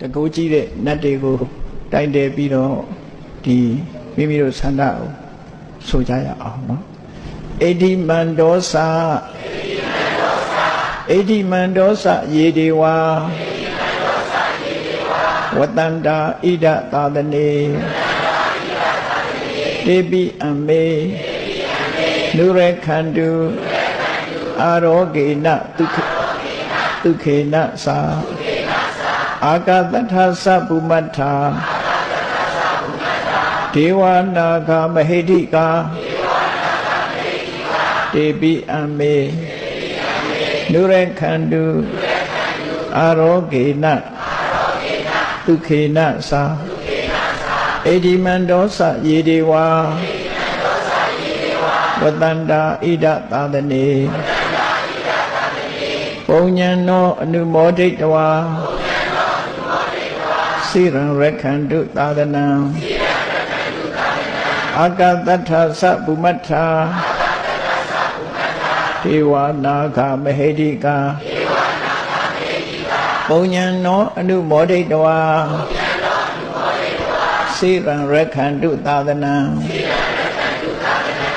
တကူကြီးတဲ့နတ်တွေကိုတိုင်တယ်ပြီးတော့ဒီမိမိတို့ဆန္ဒကိုဆိုကြရအောင်နော်အိဋ္ဌိမန္တောစာအိဋ္ဌိမန္တောစာယေဒေဝါဝတန္တာဣဒသာသနေတေပိအမေနုရခန္တုအာရောဂေနဒုက္ခဒုက္ခေနသာ အာကတထသဗုမတ္ထာဒေဝနာဂမဟိတိကာတေပိအမေနုရခန္တုအာရောဂေနဒုက္ခေနသာအေဒီမန္တောသယေဒေဝါဝတန္တာဣဒသာသနေပုံညံနောအနုမောဒိတဝါ စိရံရခန္တုသာသနံအာကတထသဗုမတ္ထာဒေဝနာဂမဟိတိကာပုံညံနောအနုမောဒိတဝါစိရံရခန္တုသာသနံ